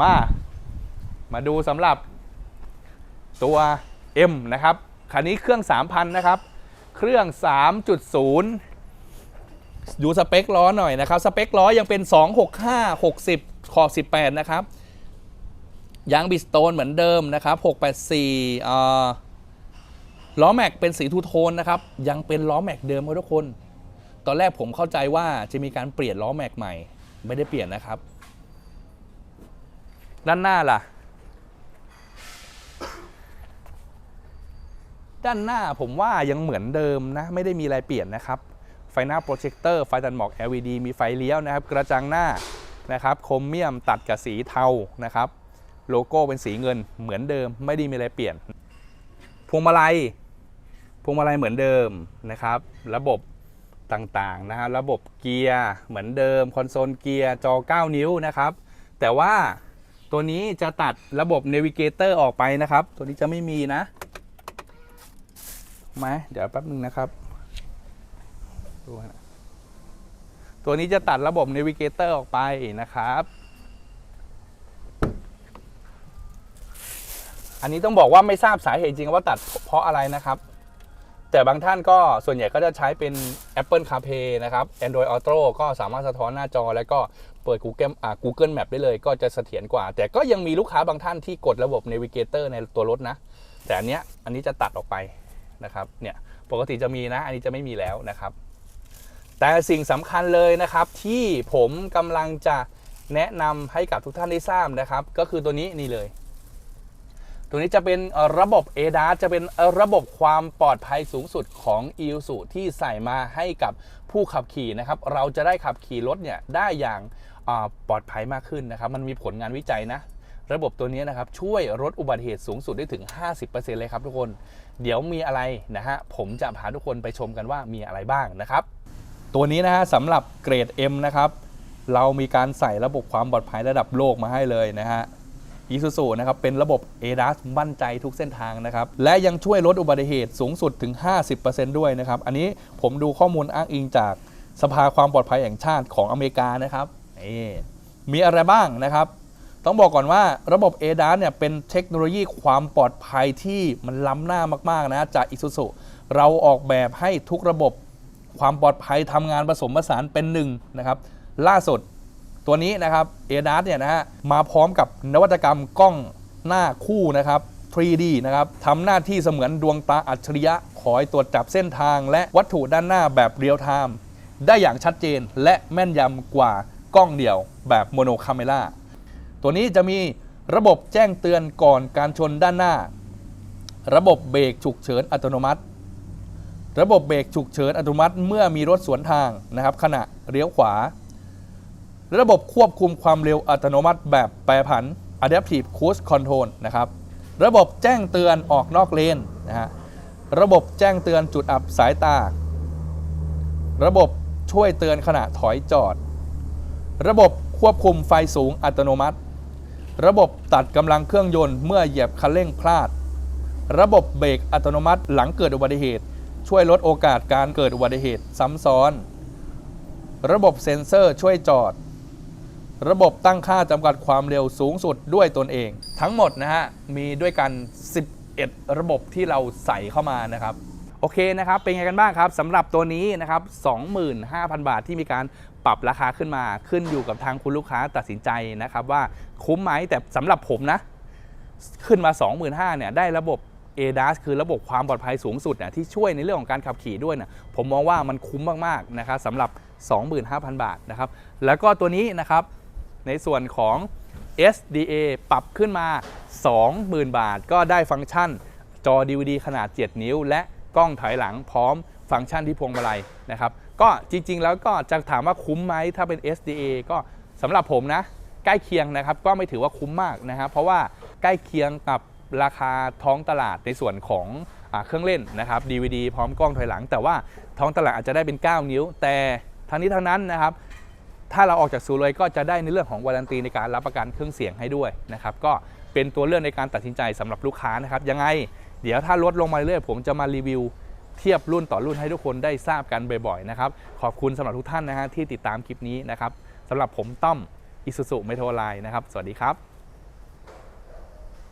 มา มาดูสำหรับตัว M นะครับ คันนี้เครื่อง 3,000 นะครับ เครื่อง 3.0 ดูสเปคล้อหน่อยนะครับ สเปคล้อยังเป็น 265 60 ขอบ 18 นะครับ ยางบิสโตนเหมือนเดิมนะครับ 684อ่าล้อแม็กเป็นสีทูโทนนะครับ ยังเป็นล้อแม็กเดิมครับทุกคน ตอนแรกผมเข้าใจว่าจะมีการเปลี่ยนล้อแม็กใหม่ ไม่ได้เปลี่ยนนะครับ ด้านหน้าล่ะ ด้านหน้าผมว่ายังเหมือนเดิมนะ ไม่ได้มีอะไรเปลี่ยนนะครับ ไฟหน้าโปรเจคเตอร์ไฟตัดหมอก LED มีไฟเลี้ยวนะครับ กระจังหน้านะครับโครเมียมตัดกับสีเทานะครับ โลโก้เป็นสีเงินเหมือนเดิม ไม่ได้มีอะไรเปลี่ยน พวงมาลัยพวงมาลัยเหมือนเดิมนะครับ ระบบต่างๆนะฮะระบบเกียร์เหมือนเดิม คอนโซลเกียร์จอ 9 นิ้วนะครับ แต่ว่า ตัวนี้จะตัดระบบ Navigator ออกไปนะครับ ตัวนี้จะไม่มีนะไหมเดี๋ยวแป๊บนึงนะครับดูนะตัวนี้จะตัดระบบ Navigator ออกไปนะครับ อันนี้ต้องบอกว่าไม่ทราบสาเหตุจริงว่าตัดเพราะอะไรนะครับ แต่บางท่านก็ส่วนใหญ่ก็จะใช้เป็น Apple CarPlay นะครับ Android Auto ก็สามารถสะท้อนหน้าจอ แล้วก็ เปิด Google อ่า Google Map ได้เลยก็จะเสถียรกว่า แต่ก็ยังมีลูกค้าบางท่านที่กดระบบ Navigator ในตัวรถนะ แต่อันเนี้ยอันนี้จะตัดออกไปนะครับเนี่ยปกติจะมีนะ อันนี้จะไม่มีแล้วนะครับ แต่สิ่งสำคัญเลยนะครับ ที่ผมกำลังจะแนะนำให้กับทุกท่านได้ทราบนะครับ ก็คือตัวนี้นี่เลย ตัวนี้จะเป็นระบบ ADAS จะเป็นระบบความปลอดภัยสูงสุดของ i l s u ที่ใส่มาให้กับผู้ขับขี่นะครับ เราจะได้ขับขี่รถเนี่ยได้อย่างปลอดภัยมากขึ้นนะครับ มันมีผลงานวิจัยนะ ระบบตัวนี้นะครับ ช่วยลดอุบัติเหตุสูงสุดได้ถึง 50%เลยครับทุกคน เดี๋ยวมีอะไรนะฮะผมจะพาทุกคนไปชมกันว่ามีอะไรบ้างนะครับ ตัวนี้นะฮะสำหรับเกรด M นะครับเรามีการใส่ระบบความปลอดภัยระดับโลกมาให้เลยนะฮะ อีซูซูนะครับเป็นระบบ ADAS มั่นใจทุกเส้นทางนะครับ และยังช่วยลดอุบัติเหตุสูงสุดถึง 50%ด้วยนะครับ อันนี้ผมดูข้อมูลอ้างอิงจากสภาความปลอดภัยแห่งชาติของอเมริกานะครับมีอะไรบ้างนะครับ ต้องบอกก่อนว่าระบบ ADAS เนี่ยเป็นเทคโนโลยีความปลอดภัยที่มันล้ำหน้ามากๆนะจาก Isuzu เราออกแบบให้ทุกระบบความปลอดภัยทำงานผสมผสานเป็นหนึ่งนะครับ ล่าสุด ตัวนี้นะครับ ADAS เนี่ยนะฮะมาพร้อมกับนวัตกรรมกล้องหน้าคู่นะครับ 3D นะครับทำหน้าที่เสมือนดวงตาอัจฉริยะคอยตรวจจับเส้นทาง และวัตถุด้านหน้าแบบเรียลไทม์ได้อย่างชัดเจนและแม่นยำกว่ากล้องเดี่ยวแบบโมโนคาเมล่าตัวนี้จะมีระบบแจ้งเตือนก่อนการชนด้านหน้า ระบบเบรกฉุกเฉินอัตโนมัติ ระบบเบรกฉุกเฉินอัตโนมัติเมื่อมีรถสวนทางนะครับขณะเลี้ยวขวา ระบบควบคุมความเร็วอัตโนมัติแบบแปรผัน Adaptive Cruise Control นะครับ ระบบแจ้งเตือนออกนอกเลนนะฮะ ระบบแจ้งเตือนจุดอับสายตา ระบบช่วยเตือนขณะถอยจอด ระบบควบคุมไฟสูงอัตโนมัติ ระบบตัดกำลังเครื่องยนต์เมื่อเหยียบคันเร่งพลาด ระบบเบรกอัตโนมัติหลังเกิดอุบัติเหตุ ช่วยลดโอกาสการเกิดอุบัติเหตุซ้ำซ้อน ระบบเซ็นเซอร์ช่วยจอด ระบบตั้งค่าจำกัดความเร็วสูงสุดด้วยตนเอง ทั้งหมดนะฮะ มีด้วยกัน 11 ระบบที่เราใส่เข้ามานะครับ โอเคนะครับ เป็นไงกันบ้างครับสำหรับตัวนี้นะครับ 25,000 บาทที่มีการปรับราคาขึ้นมาขึ้นอยู่กับทางคุณลูกค้าตัดสินใจนะครับว่าคุ้มไหมแต่สำหรับผมนะ ขึ้นมา 25,000เนี่ยได้ระบบ ADAS คือระบบความปลอดภัยสูงสุดนะที่ช่วยในเรื่องของการขับขี่ด้วยนะผมมองว่ามันคุ้มมากๆนะครับสำหรับ 25,000 บาทนะครับแล้วก็ตัวนี้นะครับ ในส่วนของ SDA ปรับขึ้นมา 20,000 บาท ก็ได้ฟังก์ชันจอ DVD ขนาด 7 นิ้ว และกล้องถอยหลังพร้อมฟังก์ชันที่พวงมาลัยนะครับ ก็จริงๆ แล้วก็จะถามว่าคุ้มไหมถ้าเป็น SDA ก็สำหรับผมนะ ใกล้เคียงนะครับ ก็ไม่ถือว่าคุ้มมากนะครับ เพราะว่าใกล้เคียงกับราคาท้องตลาดในส่วนของอเครื่องเล่นนะครับ DVD พร้อมกล้องถอยหลัง แต่ว่าท้องตลาดอาจจะได้เป็น 9 นิ้ว แต่ทั้งนี้ทั้งนั้นนะครับ ถ้าเราออกจากศูนย์เลยก็จะได้ในเรื่องของวารันตีในการรับประกันเครื่องเสียงให้ด้วยนะครับก็เป็นตัวเลือกในการตัดสินใจสำหรับลูกค้านะครับยังไง เดี๋ยวถ้าลดลงมาเรื่อยผมจะมารีวิวเทียบรุ่นต่อรุ่นให้ทุกคนได้ทราบกันบ่อยๆนะครับขอบคุณสำหรับทุกท่านนะฮะที่ติดตามคลิปนี้นะครับสำหรับผมต้อมอิสุสุเมโทรไลน์นะครับสวัสดีครับ